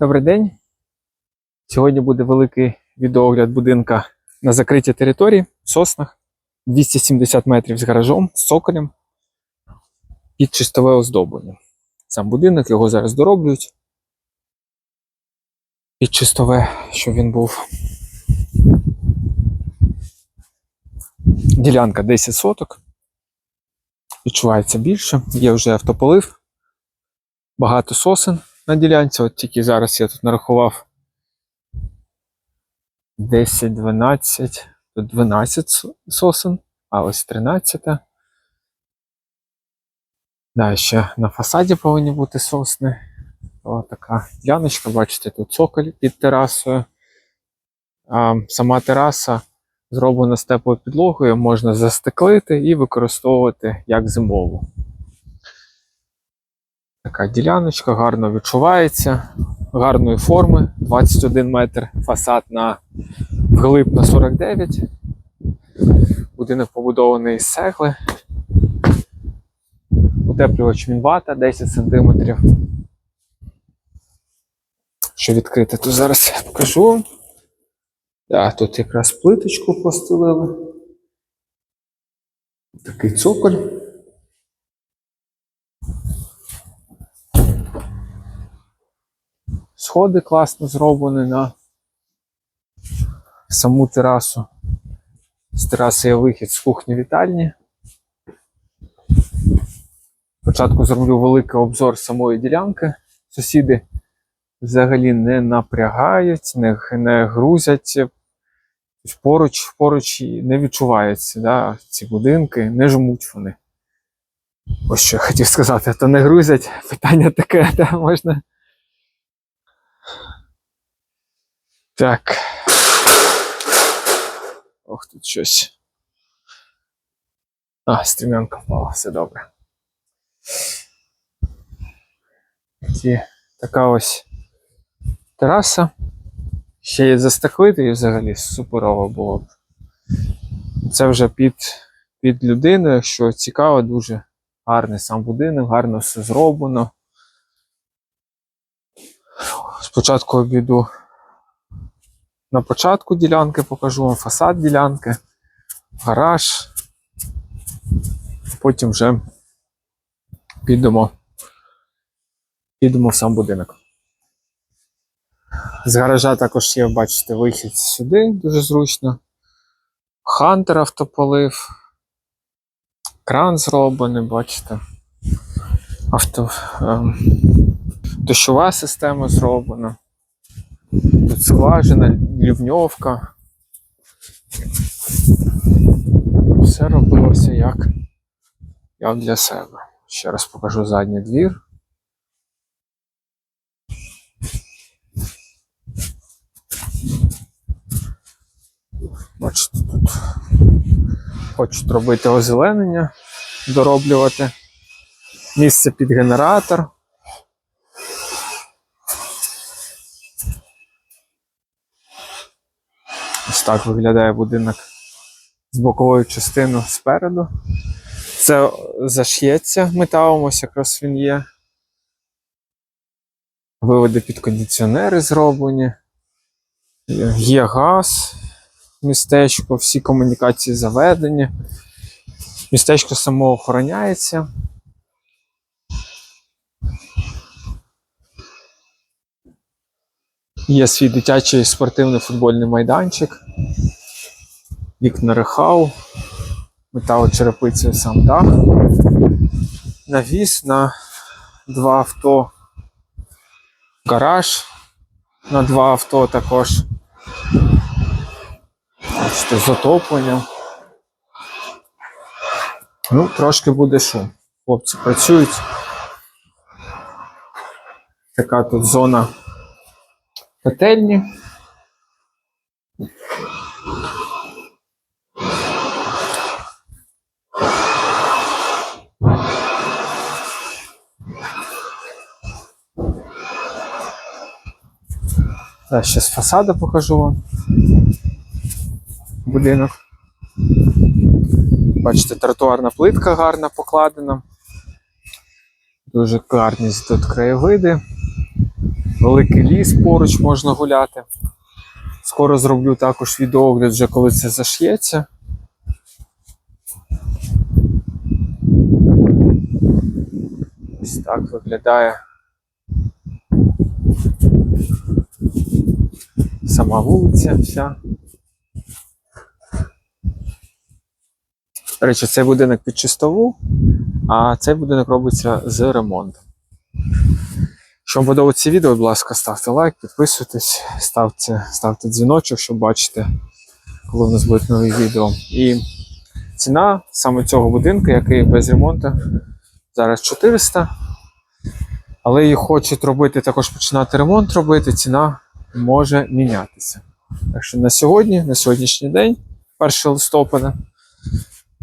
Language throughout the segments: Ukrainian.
Добрий день. Сьогодні буде великий відеоогляд будинка на закритій території в соснах. 270 метрів з гаражом, з цоколем під чистове оздоблення. Сам будинок, його зараз дороблюють. Під чистове, що він був. Ділянка 10 соток. Відчувається більше. Є вже автополив. Багато сосен на ділянці. От тільки зараз я тут нарахував 10, 12, тут 12 сосен, а ось 13. Да, ще на фасаді повинні бути сосни. Ось така діляночка, бачите, тут цоколь під терасою. А, сама тераса зроблена з теплою підлогою, можна застеклити і використовувати як зимову. Така діляночка гарно відчувається, гарної форми, 21 метр, фасад на вглиб на 49. Будинок побудований з цегли. Утеплювач мінвата 10 см. Що відкрити, то зараз я покажу. Так, тут якраз плиточку постелили. Такий цоколь. Сходи класно зроблені на саму терасу. З тераси є вихід з кухні вітальні. Спочатку зроблю великий обзор самої ділянки. Сусіди взагалі не напрягають, не, не грузять. Поруч, поруч не відчуваються да, ці будинки, не жмуть вони. Ось що я хотів сказати, то не грузять. Питання таке, да, можна. Так. Ох, тут щось. А, стрімянка впала, все добре. Ті, така ось тераса. Ще є застеклити і взагалі суперово було б. Це вже під, під людину, якщо цікаво, дуже гарний сам будинок, гарно все зроблено. Спочатку обійду на початку ділянки, покажу вам фасад ділянки, гараж. Потім вже підемо, підемо в сам будинок. З гаража також є, бачите, вихід сюди, дуже зручно. Хантер автополив. Кран зроблений, бачите. Авто, ем, дощова система зроблена. Тут скважина, лівньовка. Все робилося як, як для себе. Ще раз покажу задній двір. Бачите, тут хочуть робити озеленення, дороблювати. Місце під генератор. Ось так виглядає будинок з боковою частиною спереду. Це заш'ється металом, ось якраз він є. Виводи під кондиціонери зроблені. Є газ, містечко, всі комунікації заведені. Містечко само охороняється. Є свій дитячий спортивний футбольний майданчик, вікна рехау, металочерепиця сам дах, навіс на два авто, гараж на два авто також. Бачите, з отопленням. Ну, трошки буде шум. Хлопці працюють. Така тут зона котельні. Так, ще з фасаду покажу вам будинок. Бачите, тротуарна плитка гарна покладена. Дуже гарні тут краєвиди. Великий ліс поруч можна гуляти. Скоро зроблю також відеоогляд, вже коли це заш'ється. Ось так виглядає сама вулиця вся. До речі, цей будинок під чистову, а цей будинок робиться з ремонтом. Якщо вам подобається відео, будь ласка, ставте лайк, підписуйтесь, ставте, ставте дзвіночок, щоб бачити, коли в нас будуть нові відео. І ціна саме цього будинку, який без ремонту, зараз 400. Але її хочуть робити, також починати ремонт робити, ціна може мінятися. Так що на сьогодні, на сьогоднішній день, 1 листопада,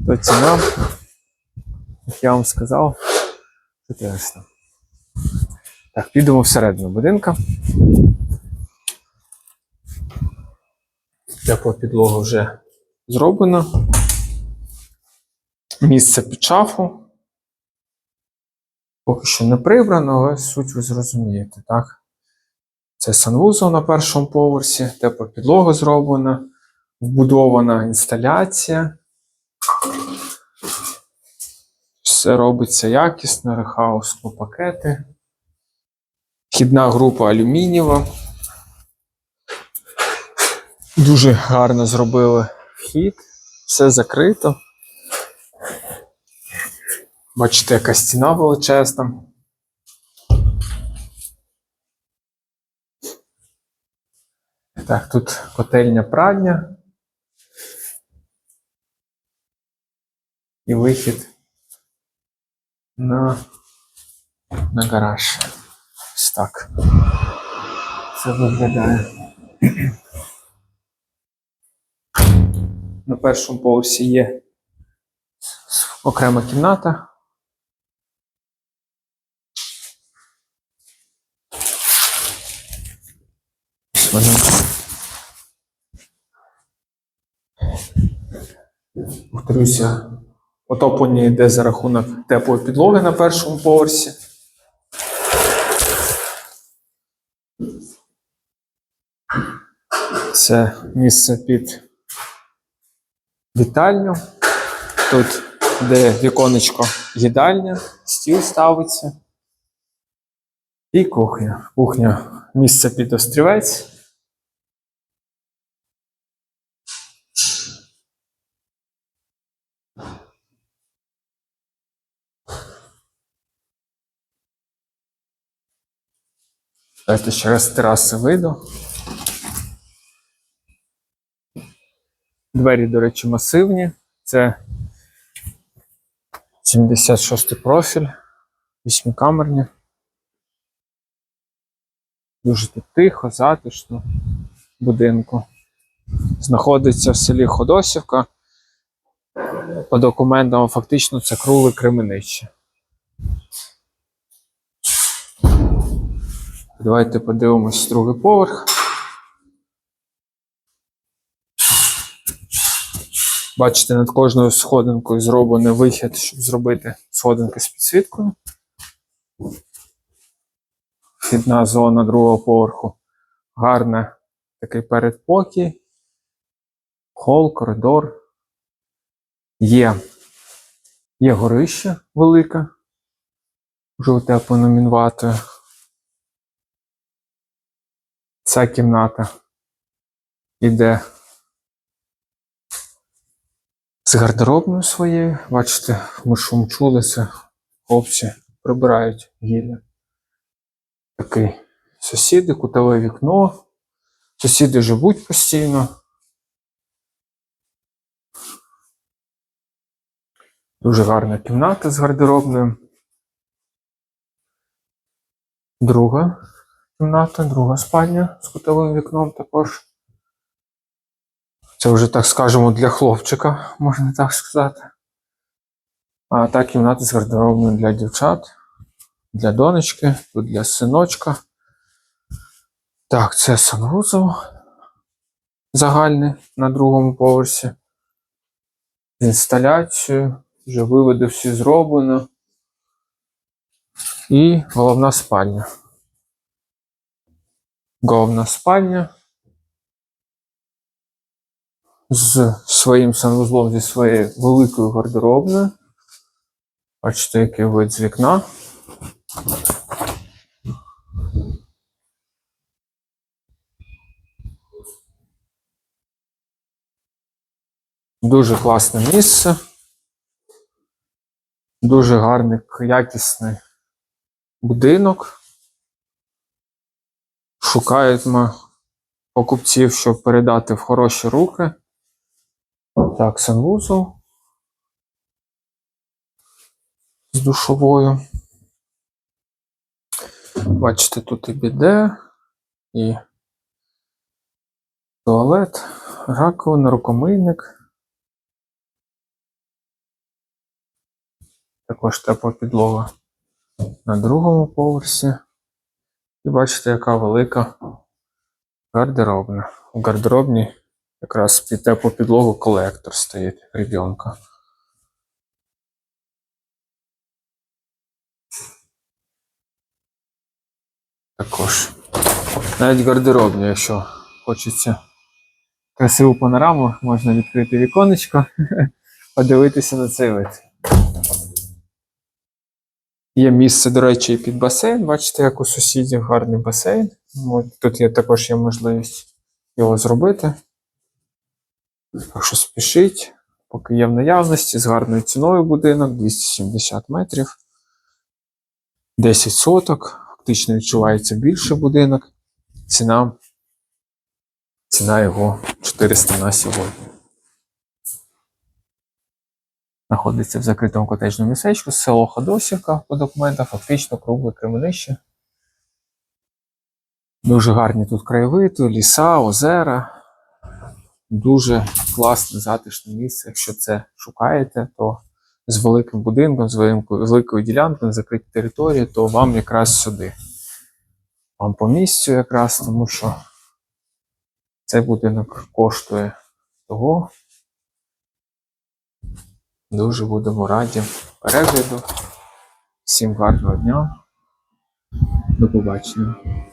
то ціна, як я вам сказав, 400. Так, підемо всередину будинка. Тепла підлога вже зроблена. Місце під шафу. Поки що не прибрано, але суть ви зрозумієте, так? Це санвузол на першому поверсі, тепла підлога зроблена, вбудована інсталяція. Все робиться якісно, рехаус по пакети. Вхідна група алюмінієва. Дуже гарно зробили вхід, все закрито. Бачите, яка стіна величезна. Так, тут котельня пральня. І вихід на, на гараж. Так. Це виглядає. На першому поверсі є окрема кімната. Вона. Повторюся, отоплення йде за рахунок теплої підлоги на першому поверсі. Це місце під вітальню. Тут, де віконечко їдальня, стіл ставиться. І кухня. Кухня місце під острівець. Давайте ще раз тераси вийду. Двері, до речі, масивні. Це 76 профіль, вісьмикамерні. Дуже тут тихо, затишно будинку. Знаходиться в селі Ходосівка. По документам фактично це кругле Кременище. Давайте подивимось другий поверх. Бачите, над кожною сходинкою зроблений вихід, щоб зробити сходинки з підсвіткою. Вхідна зона другого поверху. Гарна такий передпокій. Хол, коридор. Є, є горище велике, вже утеплено мінватою. Ця кімната іде з гардеробною своєю. Бачите, ми шум чули, це хлопці прибирають гілля. Такий сусіди, кутове вікно. Сусіди живуть постійно. Дуже гарна кімната з гардеробною. Друга кімната, друга спальня з кутовим вікном також. Це вже, так скажемо, для хлопчика, можна так сказати. А та кімната з гардеробною для дівчат, для донечки, тут для синочка. Так, це санвузол загальний на другому поверсі. З інсталяцією, вже виводи всі зроблено. І головна спальня. Говна спальня. З своїм санвузлом зі своєю великою гардеробною. Бачите, який вид з вікна. Дуже класне місце. Дуже гарний, якісний будинок. Шукаємо покупців, щоб передати в хороші руки. Так, санвузол з душовою. Бачите, тут і біде, і туалет, раковина, рукомийник. Також тепла підлога на другому поверсі. І бачите, яка велика гардеробна. У гардеробні якраз під теплу підлогу колектор стоїть ребенка. Також. Навіть гардеробні, якщо хочеться красиву панораму, можна відкрити віконечко, подивитися на цей вид. Є місце, до речі, і під басейн. Бачите, як у сусідів гарний басейн. От тут є також є можливість його зробити. Так що спішіть, поки є в наявності, з гарною ціною будинок 270 метрів, 10 соток. Фактично відчувається більше будинок. Ціна, ціна його 400 на сьогодні. Знаходиться в закритому котеджному містечку, село Ходосівка по документах, фактично кругле Кременище. Дуже гарні тут краєвиди, ліса, озера. Дуже класне, затишне місце. Якщо це шукаєте, то з великим будинком, з великою, ділянкою на закритій території, то вам якраз сюди. Вам по місцю якраз, тому що цей будинок коштує того. Дуже будемо раді перегляду. Всім гарного дня. До побачення.